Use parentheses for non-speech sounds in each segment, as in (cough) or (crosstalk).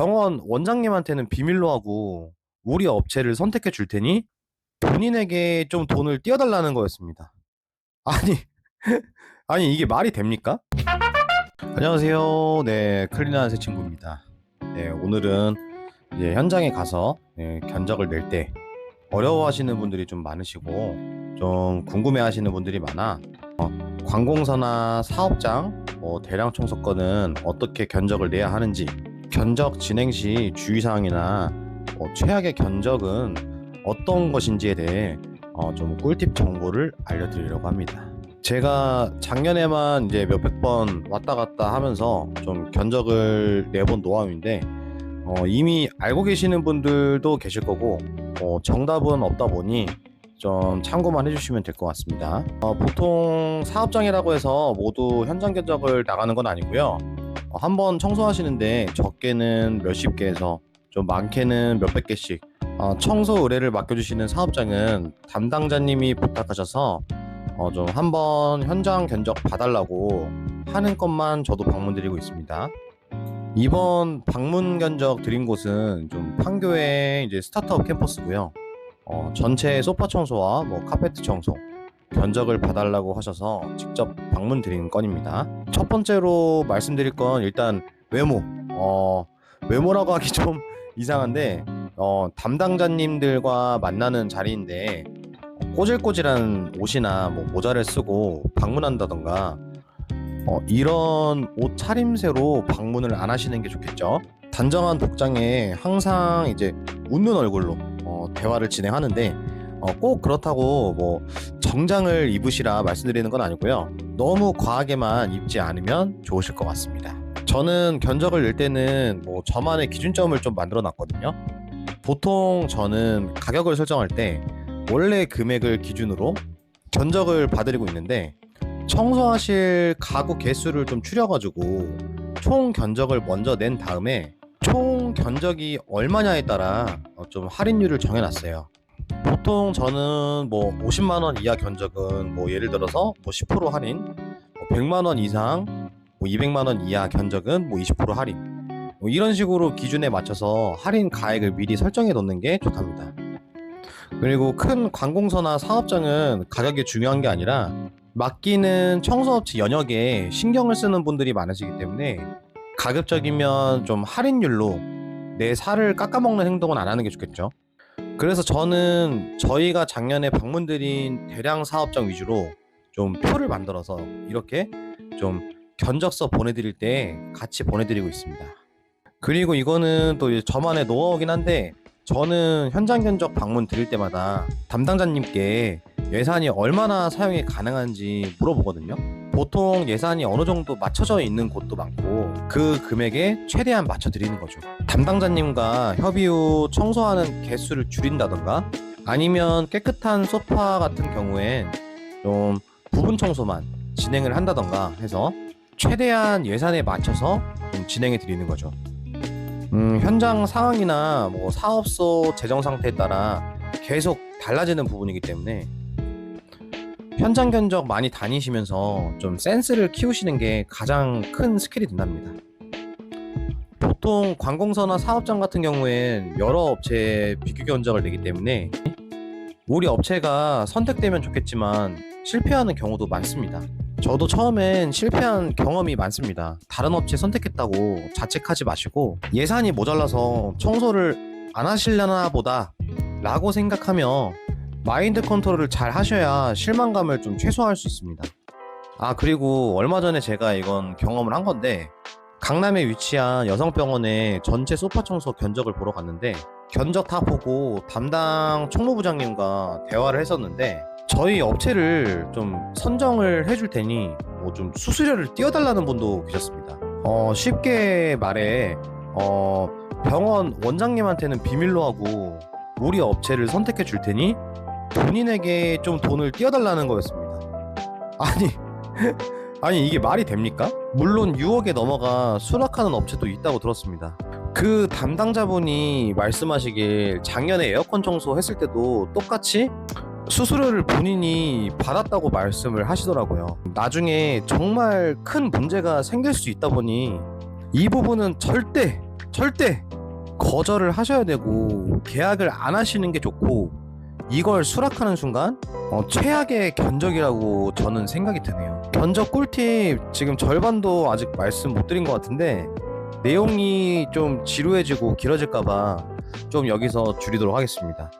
병원 원장님한테는 비밀로 하고 우리 업체를 선택해 줄 테니 본인에게 좀 돈을 띄워달라는 거였습니다. (laughs) 아니, 아니 이게 말이 됩니까? 안녕하세요. 네, 클린한 새 친구입니다. 네, 오늘은 이제 현장에 가서 네, 견적을 낼 때 어려워하시는 분들이 좀 많으시고 좀 궁금해하시는 분들이 많아 어, 관공서나 사업장, 뭐 대량 청소권은 어떻게 견적을 내야 하는지 견적 진행 시 주의사항이나 뭐 최악의 견적은 어떤 것인지에 대해 어, 좀 꿀팁 정보를 알려드리려고 합니다. 제가 작년에만 이제 몇백 번 왔다 갔다 하면서 좀 견적을 내본 노하우인데 어, 이미 알고 계시는 분들도 계실 거고 어, 정답은 없다 보니 좀 참고만 해주시면 될 것 같습니다. 어, 보통 사업장이라고 해서 모두 현장 견적을 나가는 건 아니고요. 어, 한번 청소하시는데 적게는 몇십 개에서 좀 많게는 몇백 개씩 어, 청소 의뢰를 맡겨주시는 사업장은 담당자님이 부탁하셔서 어, 좀 한번 현장 견적 봐달라고 하는 것만 저도 방문드리고 있습니다. 이번 방문 견적 드린 곳은 좀 판교의 이제 스타트업 캠퍼스고요. 어, 전체 소파 청소와 뭐 카페트 청소 견적을 봐달라고 하셔서 직접 방문 드린 건입니다. 첫 번째로 말씀드릴 건 일단 외모. 어, 외모라고 하기 (laughs) 좀 이상한데 어, 담당자님들과 만나는 자리인데 어, 꼬질꼬질한 옷이나 뭐 모자를 쓰고 방문한다던가 어, 이런 옷 차림새로 방문을 안 하시는 게 좋겠죠. 단정한 복장에 항상 이제 웃는 얼굴로 어, 대화를 진행하는데 어, 꼭 그렇다고 뭐 정장을 입으시라 말씀드리는 건 아니고요. 너무 과하게만 입지 않으면 좋으실 것 같습니다. 저는 견적을 낼 때는 뭐 저만의 기준점을 좀 만들어 놨거든요. 보통 저는 가격을 설정할 때 원래 금액을 기준으로 견적을 봐드리고 있는데 청소하실 가구 개수를 좀 줄여가지고 총 견적을 먼저 낸 다음에 총 견적이 얼마냐에 따라 어, 좀 할인율을 정해놨어요. 보통 저는 뭐 50만 원 이하 견적은 뭐 예를 들어서 뭐 10% 할인, 뭐 100만 원 이상, 뭐 200만 원 이하 견적은 뭐 20% 할인. 뭐 이런 식으로 기준에 맞춰서 할인 가액을 미리 설정해 놓는 게 좋답니다. 그리고 큰 관공서나 사업장은 가격이 중요한 게 아니라 맡기는 청소업체 연역에 신경을 쓰는 분들이 많으시기 때문에 가급적이면 좀 할인율로 내 살을 깎아먹는 행동은 안 하는 게 좋겠죠. 그래서 저는 저희가 작년에 방문드린 대량 사업장 위주로 좀 표를 만들어서 이렇게 좀 견적서 보내드릴 때 같이 보내드리고 있습니다. 그리고 이거는 또 저만의 노하우긴 한데 저는 현장 견적 방문 드릴 때마다 담당자님께 예산이 얼마나 사용이 가능한지 물어보거든요. 보통 예산이 어느 정도 맞춰져 있는 곳도 많고 그 금액에 최대한 맞춰 드리는 거죠. 담당자님과 협의 후 청소하는 개수를 줄인다던가 아니면 깨끗한 소파 같은 경우엔 좀 부분 청소만 진행을 한다던가 해서 최대한 예산에 맞춰서 좀 진행해 드리는 거죠. 음, 현장 상황이나 뭐 사업소 재정 상태에 따라 계속 달라지는 부분이기 때문에 현장 견적 많이 다니시면서 좀 센스를 키우시는 게 가장 큰 스킬이 된답니다. 보통 관공서나 사업장 같은 경우엔 여러 업체에 비교 견적을 내기 때문에 우리 업체가 선택되면 좋겠지만 실패하는 경우도 많습니다. 저도 처음엔 실패한 경험이 많습니다. 다른 업체 선택했다고 자책하지 마시고 예산이 모자라서 청소를 안 하시려나 보다 라고 생각하며 마인드 컨트롤을 잘 하셔야 실망감을 좀 최소화할 수 있습니다. 아, 그리고 얼마 전에 제가 이건 경험을 한 건데, 강남에 위치한 여성병원의 전체 소파 청소 견적을 보러 갔는데, 견적 다 보고 담당 총무부장님과 대화를 했었는데, 저희 업체를 좀 선정을 해줄 테니, 뭐 좀 수수료를 띄워달라는 분도 계셨습니다. 어, 쉽게 말해, 어, 병원 원장님한테는 비밀로 하고, 우리 업체를 선택해 줄 테니 본인에게 좀 돈을 띄워달라는 거였습니다. 아니, (laughs) 아니 이게 말이 됩니까? 물론 6억에 넘어가 수락하는 업체도 있다고 들었습니다. 그 담당자분이 말씀하시길 작년에 에어컨 청소 했을 때도 똑같이 수수료를 본인이 받았다고 말씀을 하시더라고요. 나중에 정말 큰 문제가 생길 수 있다 보니 이 부분은 절대 절대 거절을 하셔야 되고 계약을 안 하시는 게 좋고 이걸 수락하는 순간 어, 최악의 견적이라고 저는 생각이 드네요. 견적 꿀팁 지금 절반도 아직 말씀 못 드린 것 같은데 내용이 좀 지루해지고 길어질까봐 좀 여기서 줄이도록 하겠습니다.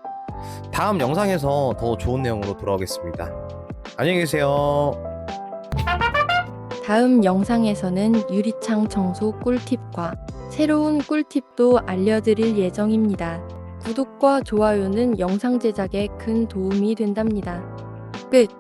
다음 영상에서 더 좋은 내용으로 돌아오겠습니다. 안녕히 계세요. 다음 영상에서는 유리창 청소 꿀팁과 새로운 꿀팁도 알려드릴 예정입니다. 구독과 좋아요는 영상 제작에 큰 도움이 된답니다. 끝.